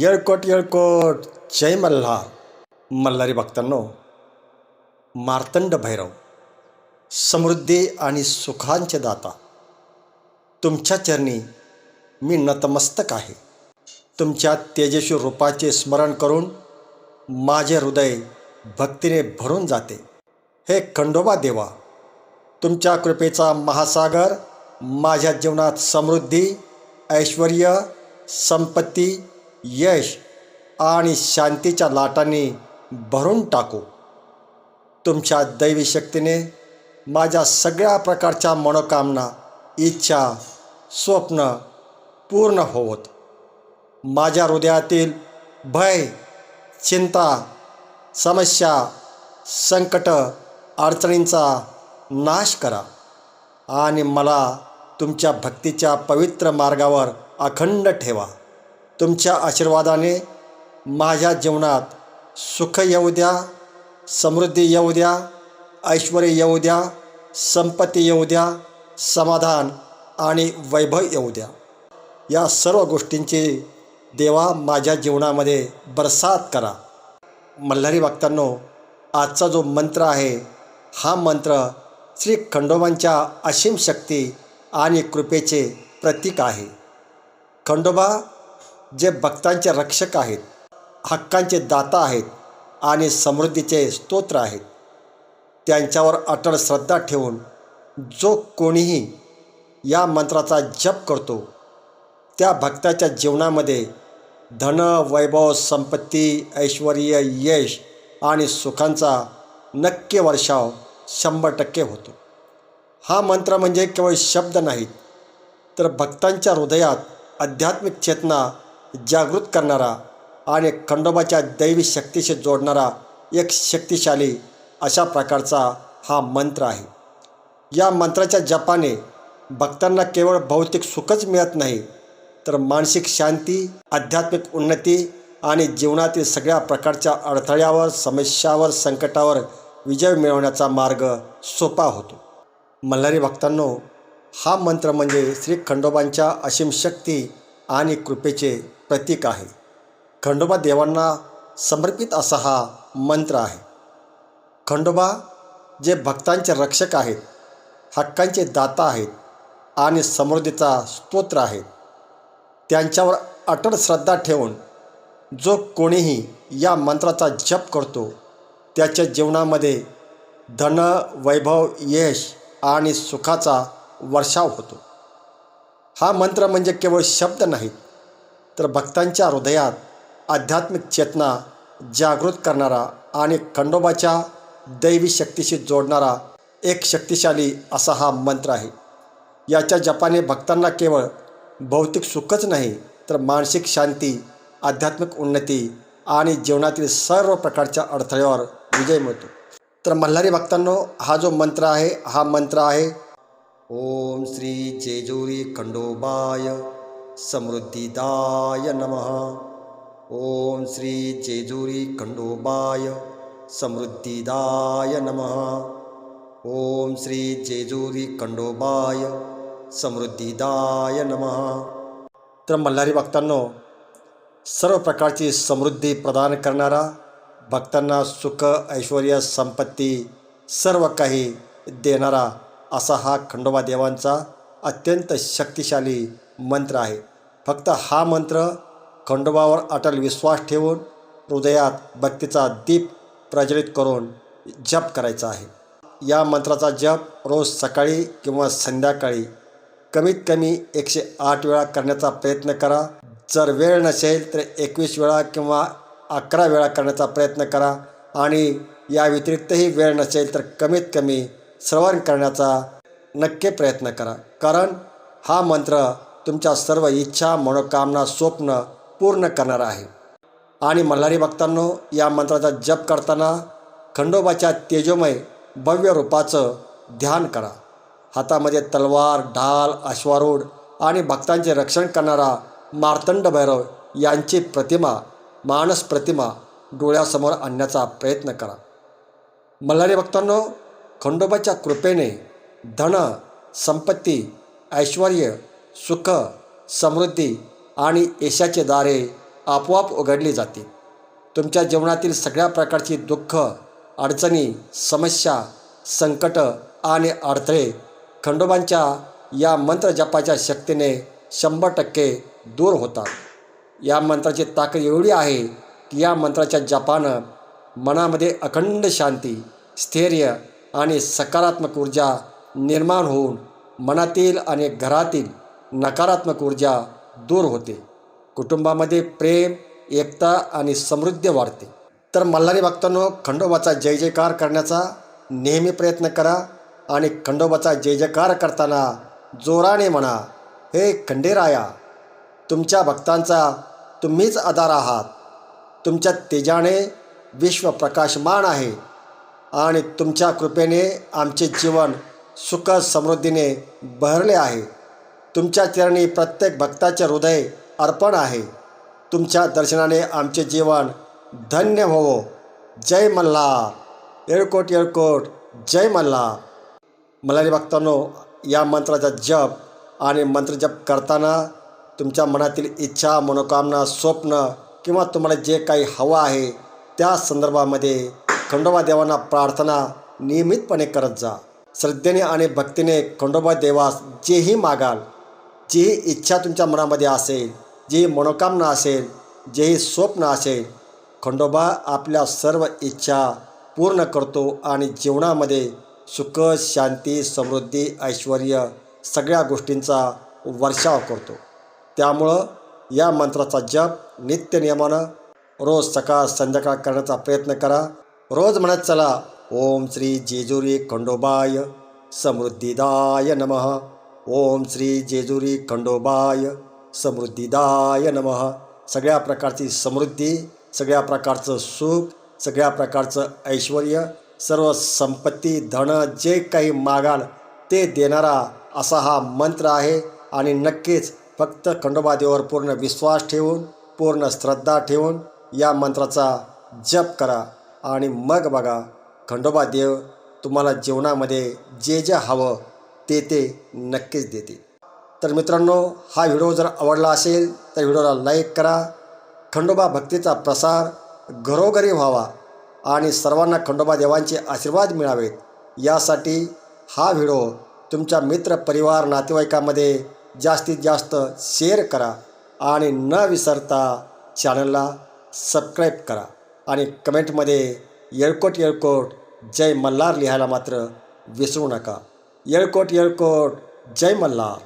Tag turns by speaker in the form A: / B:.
A: येळकोट येळकोट. जय मल्हा मल्हारी भक्तांनो मार्तंड भैरव समृद्धी आणि सुखांचे दाता तुमच्या चरणी मी नतमस्तक आहे. तुमच्या तेजस्वी रूपाचे स्मरण करून माझे हृदय भक्तीने भरून जाते. हे खंडोबा देवा तुमच्या कृपेचा महासागर माझ्या जीवनात समृद्धी ऐश्वर संपत्ती यश आणि शांतीच्या लाटांनी भरून टाकू. तुमच्या दैवी शक्तीने माझ्या सगळ्या प्रकारच्या मनोकामना इच्छा स्वप्न पूर्ण होवत. माझ्या हृदयातील भय चिंता समस्या संकट अडचणींचा नाश करा आणि मला तुमच्या भक्तीच्या पवित्र मार्गावर अखंड ठेवा. तुमच्या आशीर्वादाने माझ्या जीवनात सुख येऊ द्या समृद्धी येऊ द्या ऐश्वर येऊ द्या संपत्ती येऊ द्या समाधान आणि वैभव येऊ द्या. या सर्व गोष्टींची देवा माझ्या जीवनामध्ये बरसात करा. मल्हारी भक्तांनो आजचा जो मंत्र आहे हा मंत्र श्री खंडोबांच्या असीम शक्ती आणि कृपेचे प्रतीक आहे. खंडोबा जे भक्तांचे रक्षक आहेत हक्कांचे दाता आहेत आणि समृद्धीचे स्तोत्र आहेत त्यांच्यावर अटळ श्रद्धा ठेवून जो कोणीही या मंत्राचा जप करतो त्या भक्ताच्या जीवनामध्ये धन वैभव संपत्ती ऐश्वर यश आणि सुखांचा नक्की वर्षाव शंभर टक्के होतो. हा मंत्र म्हणजे केवळ शब्द नाहीत तर भक्तांच्या हृदयात आध्यात्मिक चेतना जागृत करणारा आणि खंडोबाच्या दैवी शक्तीशी जोडणारा एक शक्तिशाली अशा प्रकारचा हा मंत्र आहे. या मंत्राच्या जपाने भक्तांना केवळ भौतिक सुखच मिळत नाही तर मानसिक शांती आध्यात्मिक उन्नती आणि जीवनातील सगळ्या प्रकारच्या अडथळ्यावर समस्यावर संकटावर विजय मिळवण्याचा मार्ग सोपा होतो. मल्हारी भक्तांनो हा मंत्र म्हणजे श्री खंडोबांच्या असीम शक्ती आणि कृपेचे प्रतीक आहे. खंडोबा देवांना समर्पित असा हा मंत्र आहे. खंडोबा जे भक्तांचे रक्षक आहेत हक्कांचे दाता आहेत आणि समृद्धीचा स्तोत्र आहेत त्यांच्यावर अटळ श्रद्धा ठेवून जो कोणीही या मंत्राचा जप करतो त्याच्या जीवनामध्ये धन वैभव यश आणि सुखाचा वर्षाव होतो. हा मंत्र म्हणजे केवळ शब्द नाहीत तर भक्तांच्या हृदयात आध्यात्मिक चेतना जागृत करणारा आणि खंडोबाच्या दैवी शक्तीशी जोडणारा एक शक्तिशाली असा हा मंत्र आहे. याच्या जपाने भक्तांना केवळ भौतिक सुखच नाही तर मानसिक शांती आध्यात्मिक उन्नती आणि जीवनातील सर्व प्रकारच्या अडथळ्यावर विजय मिळतो. तर मल्हारी भक्तांनो हा जो मंत्र आहे हा मंत्र आहे ओम श्री जेजुरी खंडोबाय समृद्धिदाय नमः। ओम श्री जेजुरी खंडोबाय समृद्धिदाय नमः। ओम श्री जेजुरी खंडोबाय समृद्धिदाय नमः। तर मल्हारी भक्तांनो सर्व प्रकारची समृद्धी प्रदान करणारा भक्तांना सुख ऐश्वर संपत्ती सर्व काही देणारा असा हा खंडोबा देवांचा अत्यंत शक्तिशाली मंत्र आहे. फक्त हा मंत्र खंडोबावर अटल विश्वास ठेवून हृदयात भक्तीचा दीप प्रज्वलित करून जप करायचा आहे. या मंत्राचा जप रोज सकाळी किंवा संध्याकाळी कमीत कमी एकशे आठ वेळा करण्याचा प्रयत्न करा. जर वेळ नसेल तर एकवीस वेळा किंवा अकरा वेळा करण्याचा प्रयत्न करा. आणि या व्यतिरिक्तही वेळ नसेल तर कमीत कमी श्रवण करण्याचा नक्की प्रयत्न करा. कारण हा मंत्र तुमच्या सर्व इच्छा मनोकामना स्वप्न पूर्ण करणारा आहे. आणि मल्हारी भक्तांनो या मंत्राचा जप करताना खंडोबाच्या तेजोमय भव्य रूपाचं ध्यान करा. हातामध्ये तलवार ढाल अश्वारूढ आणि भक्तांचे रक्षण करणारा मार्तंड भैरव यांची प्रतिमा मानस प्रतिमा डोळ्यासमोर आणण्याचा प्रयत्न करा. मल्हारी भक्तांनो खंडोबाच्या कृपेने धन संपत्ती ऐश्वर सुख समृद्धी आणि यशाचे दारे आपोआप उघडली जातील. तुमच्या जीवनातील सगळ्या प्रकारची दुःख अडचणी समस्या संकट आणि अडथळे खंडोबांच्या या मंत्र जपाच्या शक्तीने शंभर टक्के दूर होतात. या मंत्राची ताकद एवढी आहे की या मंत्राच्या जपानं मनामध्ये अखंड शांती स्थैर्य आणि सकारात्मक ऊर्जा निर्माण होऊन मनातील आणि घरातील नकारात्मक ऊर्जा दूर होते. कुटुंबामध्ये प्रेम एकता आणि समृद्धी वाढते. तर मल्हारी भक्तांनो खंडोबाचा जय जयकार करण्याचा नेहमी प्रयत्न करा आणि खंडोबाचा जय जयकार करताना जोराने म्हणा हे खंडेराया तुमच्या भक्तांचा तुम्हीच आधार आहात. तुमच्या तेजाने विश्व प्रकाशमान आहे. आणि तुमच्या कृपेने आमचे जीवन सुख समृद्धीने बहरले आहे. तुमच्या चरणी प्रत्येक भक्ताचे हृदय अर्पण आहे. तुमच्या दर्शनाने आमचे जीवन धन्य होवो. जय मल्ला. येळकोट येळकोट. जय मल्ला. मल्हारी भक्तांनो या मंत्राचा जप आणि मंत्रजप करताना तुमच्या मनातील इच्छा मनोकामना स्वप्न किंवा तुम्हाला जे काही हवं आहे त्या संदर्भामध्ये खंडोबा देवांना प्रार्थना नियमितपणे करत जा. श्रद्धेने आणि भक्तीने खंडोबा देवास जेही मागाल जीही इच्छा तुमच्या मनामध्ये असेल जी मनोकामना असेल जेही स्वप्न असेल खंडोबा आपल्या सर्व इच्छा पूर्ण करतो आणि जीवनामध्ये सुख शांती समृद्धी ऐश्वर सगळ्या गोष्टींचा वर्षाव करतो. त्यामुळं या मंत्राचा जप नित्य नियमानं रोज सकाळ संध्याकाळ करण्याचा प्रयत्न करा. रोज म्हणत चला ओम श्री जेजुरी खंडोबाय समृद्धिदाय नमः. ओम श्री जेजुरी खंडोबाय समृद्धिदाय नमः. सगळ्या प्रकारची समृद्धी सगळ्या प्रकारचं सुख सगळ्या प्रकारचं ऐश्वर सर्व संपत्ती धन जे काही मागाल ते देणारा असा हा मंत्र आहे. आणि नक्कीच फक्त खंडोबादेवर पूर्ण विश्वास ठेवून पूर्ण श्रद्धा ठेवून या मंत्राचा जप करा. आणि मग बघा खंडोबा देव तुम्हाला जीवनामध्ये जे जे हवं ते ते नक्कीच देते तर मित्रांनो हा व्हिडिओ जर आवडला असेल तर व्हिडिओला लाईक करा खंडोबा भक्तीचा प्रसार घरोघरी व्हावा आणि सर्वांना खंडोबा देवांचे आशीर्वाद मिळावेत. यासाठी हा व्हिडिओ तुमच्या मित्र परिवार नातेवाईकामध्ये जास्तीत जास्त शेअर करा आणि न विसरता चॅनलला सबस्क्राईब करा. आणि कमेंटमध्ये येळकोट येळकोट जय मल्हार लिहायला मात्र विसरू नका. येळकोट येळकोट जय मल्हार.